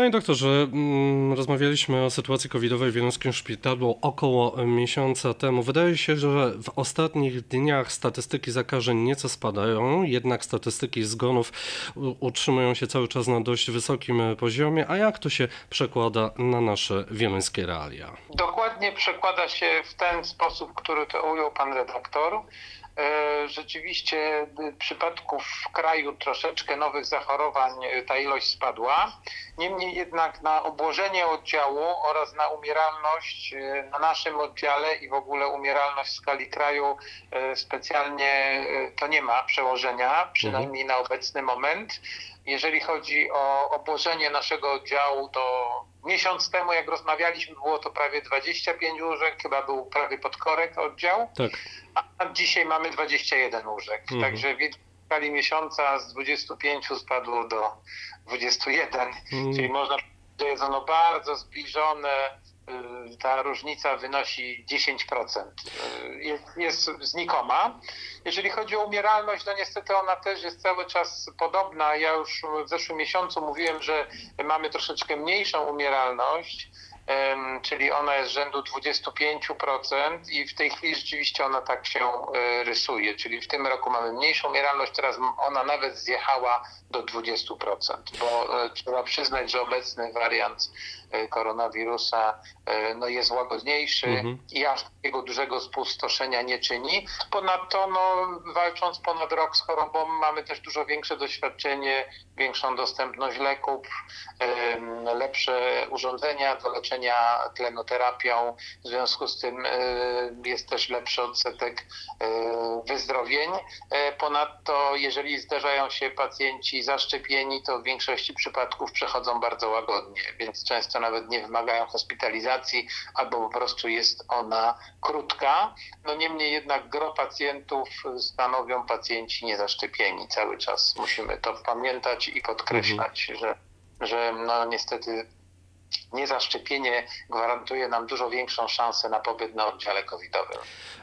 Panie doktorze, mm, rozmawialiśmy o sytuacji covidowej w Wielowskim Szpitalu około miesiąca temu. Wydaje się, że w ostatnich dniach statystyki zakażeń nieco spadają, jednak statystyki zgonów utrzymują się cały czas na dość wysokim poziomie. A jak to się przekłada na nasze wieluńskie realia? Dokładnie przekłada się w ten sposób, który to ujął pan redaktor. E, Rzeczywiście y, przypadków w kraju troszeczkę nowych zachorowań y, ta ilość spadła. Niemniej jednak na obłożenie oddziału oraz na umieralność y, na naszym oddziale i w ogóle umieralność w skali kraju specjalnie to nie ma przełożenia, przynajmniej na obecny moment. Jeżeli chodzi o obłożenie naszego oddziału, to miesiąc temu, jak rozmawialiśmy, było to prawie 25 łóżek, chyba był prawie podkorek oddział, Tak. a dzisiaj mamy 21 łóżek. Mhm. Także w skali miesiąca z 25 spadło do 21, Mm. czyli można powiedzieć, że jest ono bardzo zbliżone. y, Ta różnica wynosi 10%. Y, Jest, jest znikoma. Jeżeli chodzi o umieralność, no niestety ona też jest cały czas podobna. Ja już w zeszłym miesiącu mówiłem, że mamy troszeczkę mniejszą umieralność, czyli ona jest rzędu 25% i w tej chwili rzeczywiście ona tak się e, rysuje. Czyli w tym roku mamy mniejszą umieralność, teraz ona nawet zjechała do 20%, bo e, trzeba przyznać, że obecny wariant koronawirusa e, no, jest łagodniejszy Mhm. i aż takiego dużego spustoszenia nie czyni. Ponadto, no, walcząc ponad rok z chorobą, mamy też dużo większe doświadczenie, większą dostępność leków, lepsze urządzenia do leczenia tlenoterapią. W związku z tym e, jest też lepszy odsetek e, wyzdrowień. E, Ponadto, jeżeli zdarzają się pacjenci zaszczepieni, to w większości przypadków przechodzą bardzo łagodnie, więc często nawet nie wymagają hospitalizacji albo po prostu jest ona krótka. No niemniej jednak gro pacjentów stanowią pacjenci niezaszczepieni cały czas. Musimy to pamiętać i podkreślać, że, że no niestety niezaszczepienie gwarantuje nam dużo większą szansę na pobyt na oddziale covidowym.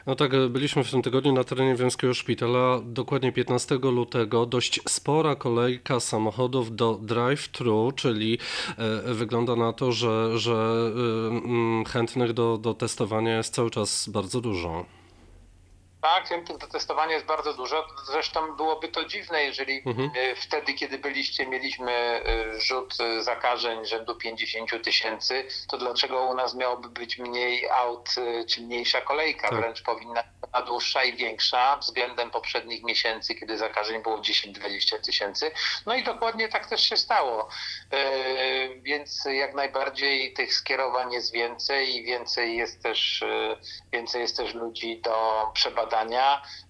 No tak, byliśmy w tym tygodniu na terenie Wielowskiego Szpitala. Dokładnie 15 lutego dość spora kolejka samochodów do drive-thru, czyli e, wygląda na to, że, że e, chętnych do, do testowania jest cały czas bardzo dużo. Tak, chętnych do testowania jest bardzo dużo. Zresztą byłoby to dziwne, jeżeli Mhm. e, wtedy, kiedy byliście, mieliśmy e, rzut zakażeń rzędu 50 tysięcy, to dlaczego u nas miałoby być mniej aut e, czy mniejsza kolejka? Tak. Wręcz powinna być dłuższa i większa względem poprzednich miesięcy, kiedy zakażeń było 10-20 tysięcy. No i dokładnie tak też się stało. Więc jak najbardziej tych skierowań jest więcej i więcej jest też, więcej jest też ludzi do przebadania.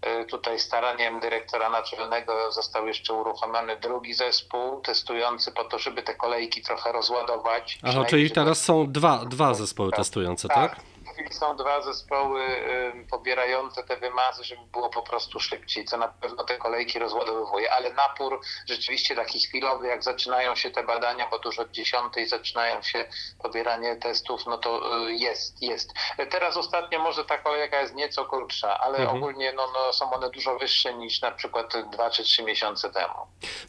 E, Tutaj staraniem dyrektora naczelnego został jeszcze uruchomiony drugi zespół testujący po to, żeby te kolejki trochę rozładować. Aha, czyli teraz są dwa, dwa zespoły Tak, testujące, tak? w chwili są dwa zespoły pobierające te wymazy, żeby było po prostu szybciej, co na pewno te kolejki rozładowywuje, ale napór rzeczywiście taki chwilowy, jak zaczynają się te badania, bo tuż od 10 zaczynają się pobieranie testów, no to y, jest, jest. Teraz ostatnio może ta kolejka jest nieco krótsza, ale Mhm. ogólnie no, no, są one dużo wyższe niż na przykład 2 czy 3 miesiące temu.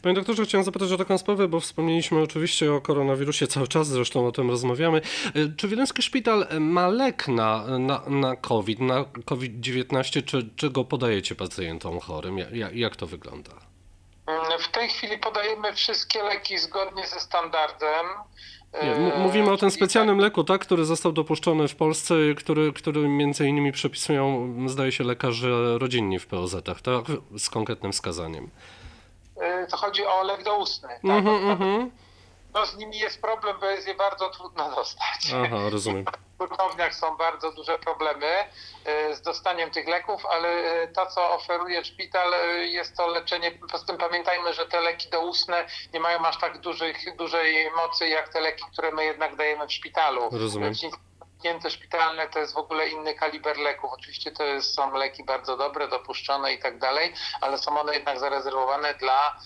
Panie doktorze, chciałem zapytać o taką sprawę, bo wspomnieliśmy oczywiście o koronawirusie cały czas, zresztą o tym rozmawiamy. E, Czy Wileński Szpital ma lek na, na, na COVID, na COVID-19, czy, czy go podajecie pacjentom chorym? Ja- ja- Jak to wygląda? Mm, W tej chwili podajemy wszystkie leki zgodnie ze standardem. Nie, mówimy o tym specjalnym leku, tak, który został dopuszczony w Polsce, który, który między innymi przepisują, zdaje się, lekarze rodzinni w POZ-ach, tak? Z konkretnym wskazaniem. E, To chodzi o lek doustny. Tak? Mhm, mhm. No z nimi jest problem, bo jest je bardzo trudno dostać. Aha, rozumiem. W hurtowniach są bardzo duże problemy e, z dostaniem tych leków, ale e, to, co oferuje szpital, e, jest to leczenie. Poza tym pamiętajmy, że te leki doustne nie mają aż tak dużych, dużej mocy jak te leki, które my jednak dajemy w szpitalu. Rozumiem. Zamknięte szpitalne to jest w ogóle inny kaliber leków. Oczywiście to jest, są leki bardzo dobre, dopuszczone i tak dalej, ale są one jednak zarezerwowane dla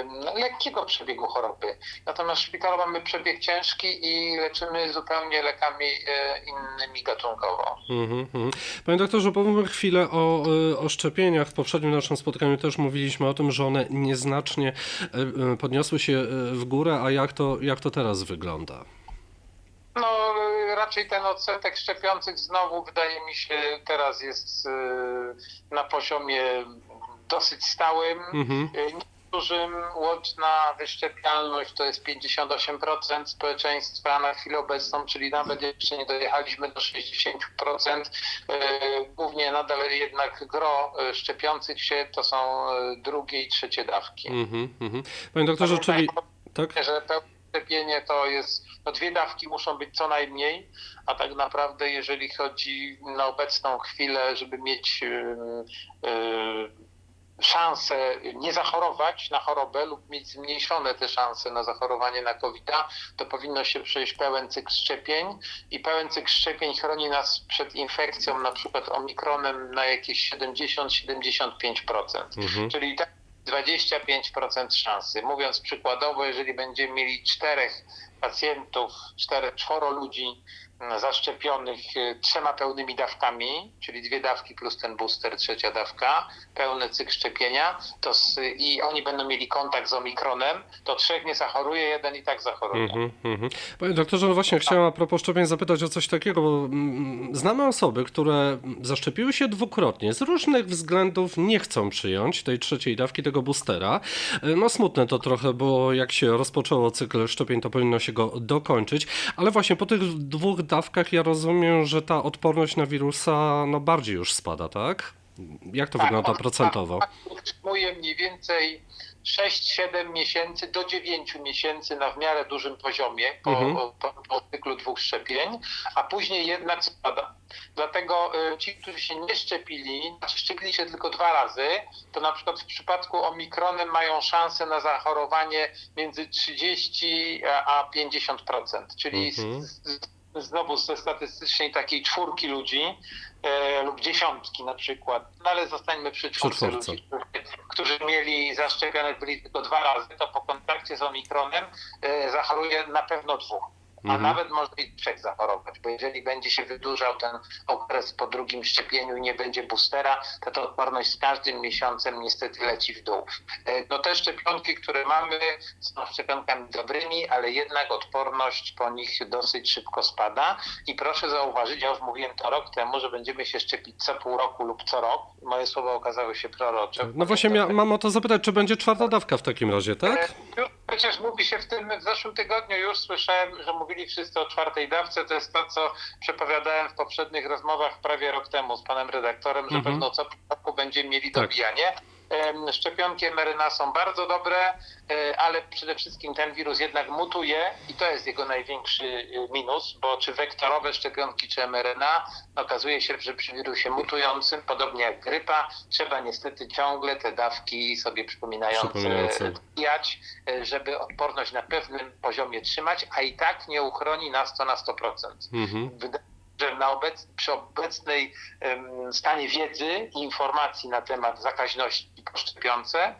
ym, lekkiego przebiegu choroby. Natomiast w szpitalu mamy przebieg ciężki i leczymy zupełnie lekami y, innymi gatunkowo. Mhm, mhm. Panie doktorze, powiemy chwilę o, y, o szczepieniach. W poprzednim naszym spotkaniu też mówiliśmy o tym, że one nieznacznie y, y, podniosły się y, w górę, a jak to, jak to teraz wygląda? Raczej ten odsetek szczepiących znowu wydaje mi się teraz jest y, na poziomie dosyć stałym. Mhm. Y, Dużym łączna wyszczepialność to jest 58% społeczeństwa na chwilę obecną, czyli nawet jeszcze nie dojechaliśmy do 60%. Y, Głównie nadal jednak gro szczepiących się to są drugie i trzecie dawki. Mhm, mhm. Panie doktorze, czyli... Tak? że pełne szczepienie to jest, no dwie dawki muszą być co najmniej, a tak naprawdę jeżeli chodzi na obecną chwilę, żeby mieć yy, yy, szansę nie zachorować na chorobę lub mieć zmniejszone te szanse na zachorowanie na covid to powinno się przejść pełen cykl szczepień i pełen cykl szczepień chroni nas przed infekcją na przykład omikronem na jakieś 70-75%. Mhm. Czyli tak 25% szansy. Mówiąc przykładowo, jeżeli będziemy mieli czterech pacjentów, czterech, czworo ludzi zaszczepionych y, trzema pełnymi dawkami, czyli dwie dawki plus ten booster, trzecia dawka, pełny cykl szczepienia, to z, i oni będą mieli kontakt z omikronem, to trzech nie zachoruje, jeden i tak zachoruje. Mhm, mhm. Panie doktorze, no właśnie chciałem a propos szczepień zapytać o coś takiego, bo mm, znamy osoby, które zaszczepiły się dwukrotnie, z różnych względów nie chcą przyjąć tej trzeciej dawki, tego boostera. No smutne to trochę, bo jak się rozpoczęło cykl szczepień, to powinno się go dokończyć, ale właśnie po tych dwóch dawkach ja rozumiem, że ta odporność na wirusa no bardziej już spada, tak? Jak to wygląda on- procentowo? utrzymuje mniej więcej 6-7 miesięcy do 9 miesięcy na w miarę dużym poziomie po, Mhm. po, po cyklu dwóch szczepień, a później jednak spada. Dlatego y, ci, którzy się nie szczepili, znaczy szczepili się tylko dwa razy, to na przykład w przypadku omikronem mają szansę na zachorowanie między 30 a a 50%, czyli Mhm. z, z, znowu ze statystycznej takiej czwórki ludzi e, lub dziesiątki na przykład, no ale zostańmy przy czwórce ludzi, którzy, mieli zaszczepionych byli tylko dwa razy, to po kontakcie z omikronem e, zachoruje na pewno dwóch. A Mhm. nawet może i trzech zachorować, bo jeżeli będzie się wydłużał ten okres po drugim szczepieniu i nie będzie boostera, to ta odporność z każdym miesiącem niestety leci w dół. E, No te szczepionki, które mamy, są szczepionkami dobrymi, ale jednak odporność po nich dosyć szybko spada. I proszę zauważyć, ja już mówiłem to rok temu, że będziemy się szczepić co pół roku lub co rok. Moje słowa okazały się prorocze. No właśnie mam o to zapytać, czy będzie czwarta dawka w takim razie, tak? Przecież mówi się w tym, w zeszłym tygodniu już słyszałem, że mówili wszyscy o czwartej dawce. To jest to, co przepowiadałem w poprzednich rozmowach prawie rok temu z panem redaktorem, że Mhm. pewno co roku będziemy mieli Tak. dobijanie. Szczepionki mRNA są bardzo dobre, e, ale przede wszystkim ten wirus jednak mutuje i to jest jego największy e, minus, bo czy wektorowe szczepionki, czy mRNA, okazuje się, że przy wirusie mutującym, podobnie jak grypa, trzeba niestety ciągle te dawki sobie przypominające dobijać, e, żeby odporność na pewnym poziomie trzymać, a i tak nie uchroni nas to na 100%. Mhm. Wydaje na obec, przy obecnej stanie wiedzy i informacji na temat zakaźności po szczepionce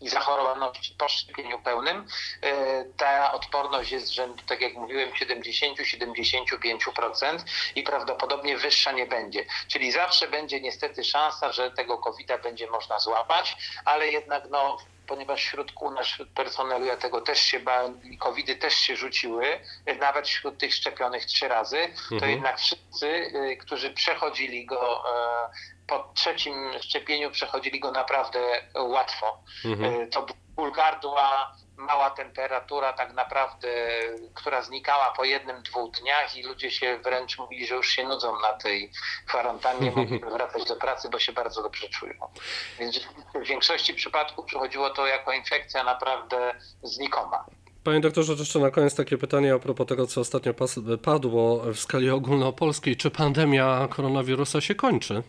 i zachorowalności po szczepieniu pełnym, e, ta odporność jest rzędu, tak jak mówiłem, 70-75% i prawdopodobnie wyższa nie będzie. Czyli zawsze będzie niestety szansa, że tego COVID-a będzie można złapać, ale jednak no, ponieważ wśród u nas, wśród personelu ja tego też się bałem, i covidy też się rzuciły, nawet wśród tych szczepionych trzy razy, to Mhm. jednak wszyscy, y, którzy przechodzili go e, po trzecim szczepieniu, przechodzili go naprawdę łatwo. Mhm. E, To ból gardła, mała temperatura tak naprawdę, która znikała po jednym, dwóch dniach i ludzie się wręcz mówili, że już się nudzą na tej kwarantannie, mogliby wracać do pracy, bo się bardzo dobrze czują. Więc w większości przypadków przychodziło to jako infekcja naprawdę znikoma. Panie doktorze, jeszcze na koniec takie pytanie a propos tego, co ostatnio padło w skali ogólnopolskiej. Czy pandemia koronawirusa się kończy,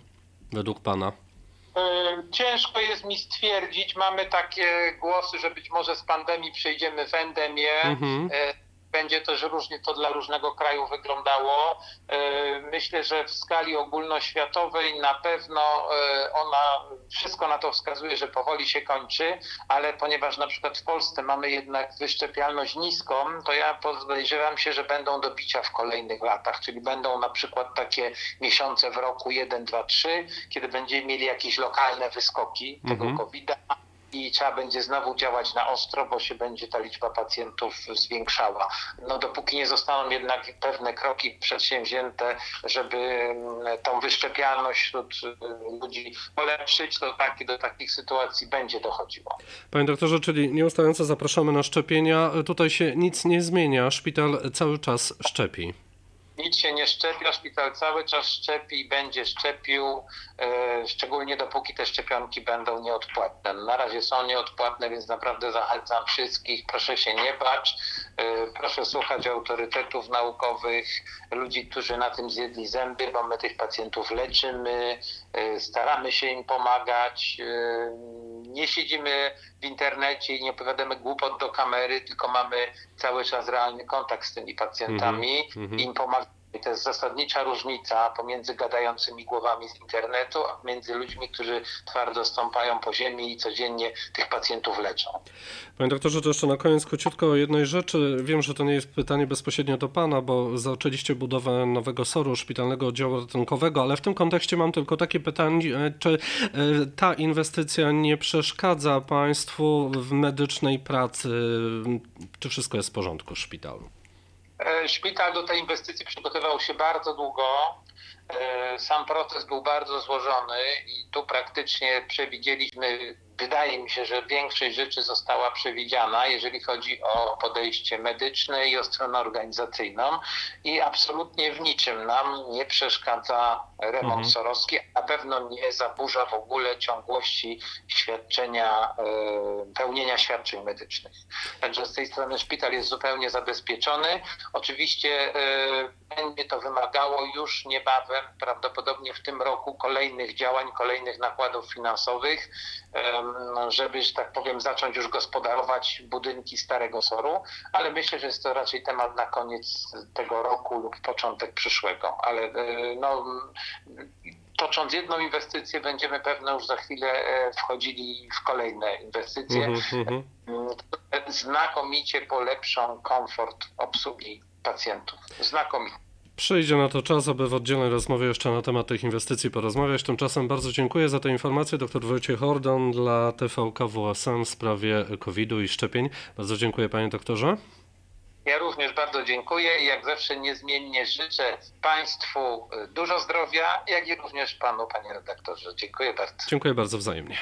według pana? E, Ciężko jest mi stwierdzić. Mamy takie głosy, że być może z pandemii przejdziemy w endemię. Mhm. Będzie też różnie to dla różnego kraju wyglądało. E, Myślę, że w skali ogólnoświatowej na pewno e, ona, wszystko na to wskazuje, że powoli się kończy, ale ponieważ na przykład w Polsce mamy jednak wyszczepialność niską, to ja podejrzewam się, że będą do bicia w kolejnych latach, czyli będą na przykład takie miesiące w roku 1, 2, 3, kiedy będziemy mieli jakieś lokalne wyskoki tego Mhm. COVID-a i trzeba będzie znowu działać na ostro, bo się będzie ta liczba pacjentów zwiększała. No dopóki nie zostaną jednak pewne kroki przedsięwzięte, żeby mm, tą wyszczepialność wśród y, ludzi polepszyć, to tak, do takich sytuacji będzie dochodziło. Panie doktorze, czyli nieustająco zapraszamy na szczepienia. Tutaj się nic nie zmienia. Szpital cały czas szczepi. Nic się nie szczepia, szpital cały czas szczepi i będzie szczepił, e, szczególnie dopóki te szczepionki będą nieodpłatne. Na razie są nieodpłatne, więc naprawdę zachęcam wszystkich, proszę się nie bać, e, proszę słuchać autorytetów naukowych, ludzi, którzy na tym zjedli zęby, bo my tych pacjentów leczymy, e, staramy się im pomagać. Nie siedzimy w internecie i nie opowiadamy głupot do kamery, tylko mamy cały czas realny kontakt z tymi pacjentami mhm. i im pomagamy. To jest zasadnicza różnica pomiędzy gadającymi głowami z internetu, a między ludźmi, którzy twardo stąpają po ziemi i codziennie tych pacjentów leczą. Panie doktorze, to jeszcze na koniec króciutko o jednej rzeczy. Wiem, że to nie jest pytanie bezpośrednio do Pana, bo zaczęliście budowę nowego SOR-u, szpitalnego oddziału ratunkowego, ale w tym kontekście mam tylko takie pytanie, czy e, ta inwestycja nie przeszkadza Państwu w medycznej pracy? Czy wszystko jest w porządku w szpitalu? E, Szpital do tej inwestycji przygotował się bardzo długo. E, Sam proces był bardzo złożony i tu praktycznie przewidzieliśmy, wydaje mi się, że większość rzeczy została przewidziana, jeżeli chodzi o podejście medyczne i o stronę organizacyjną i absolutnie w niczym nam nie przeszkadza remont Mhm. sorowski, a na pewno nie zaburza w ogóle ciągłości świadczenia, e, pełnienia świadczeń medycznych. Także z tej strony szpital jest zupełnie zabezpieczony. Oczywiście e, będzie to wymagało już niebawem, prawdopodobnie w tym roku, kolejnych działań, kolejnych nakładów finansowych, żeby, że tak powiem, zacząć już gospodarować budynki starego SOR-u, ale myślę, że jest to raczej temat na koniec tego roku lub początek przyszłego. Ale e, no, tocząc jedną inwestycję, będziemy pewno już za chwilę e, wchodzili w kolejne inwestycje Mhm, mhm. które znakomicie polepszą komfort obsługi pacjentów. Znakomicie. Przyjdzie na to czas, aby w oddzielnej rozmowie jeszcze na temat tych inwestycji porozmawiać. Tymczasem bardzo dziękuję za tę informację. Dr Wojciech Hordon dla TVK WSM w sprawie COVID-u i szczepień. Bardzo dziękuję panie doktorze. Ja również bardzo dziękuję i jak zawsze niezmiennie życzę Państwu y, dużo zdrowia, jak i również Panu, Panie redaktorze. Dziękuję bardzo. Dziękuję bardzo wzajemnie.